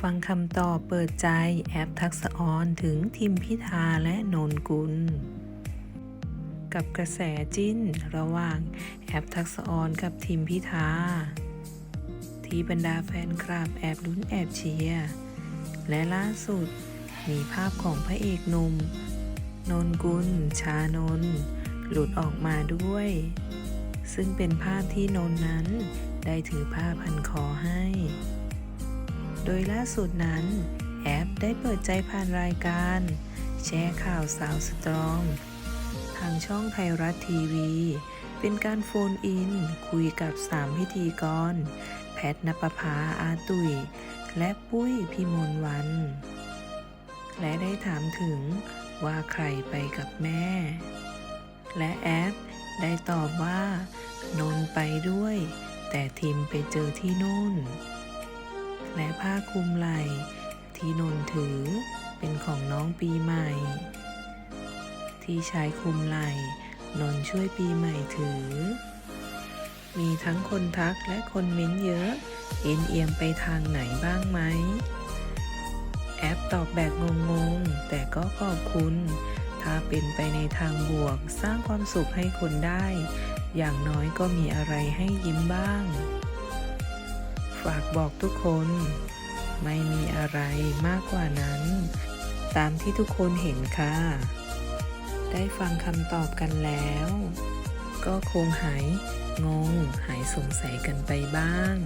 ฟังคำตอบเปิดใจแอปทักษออนถึงทิมพิธาและนนกุล กับกระแสจิ้นระหว่างแอปทักษออนกับทิมพิธา ที่บรรดาแฟนคลับแอบลุ้นแอบเชียร์และล่าสุดมีภาพของพระเอกหนุ่มนนกุล ชานน หลุดออกมาด้วย ซึ่งเป็นภาพที่นนนั้นได้ถือผ้าพันคอให้ โดยล่าสุดนั้น แอปได้เปิดใจผ่านรายการ แชร์ข่าวสาวสตรอง ทางช่องไทยรัฐทีวี เป็นการโฟนอิน คุยกับสามพิธีกร แพทนปภาอาตุย และปุ้ยพิมลวัน และได้ถามถึงว่าใครไปกับแม่ และแอปได้ตอบว่านนไปด้วย แต่ทิมไปเจอที่นู่น และผ้าคลุมไหล่ที่นนถือเป็นของน้องปีใหม่ ที่ใช้คลุมไหล่นนช่วยปีใหม่ถือ มีทั้งคนทักและคนเม้นเยอะเอ็นเอียงไปทางไหนบ้างไหม แอปตอบแบบงงๆ แต่ก็ขอบคุณ ถ้าเป็นไปในทางบวกสร้างความสุขให้คนได้ อย่างน้อยก็มีอะไรให้ยิ้มบ้างากบอกทุกคน ไม่มีอะไรมากกว่านั้น ตามที่ทุกคนเห็นค่ะ ได้ฟังคำตอบกันแล้ว ก็คงหายงงหายสงสัยกันไปบ้าง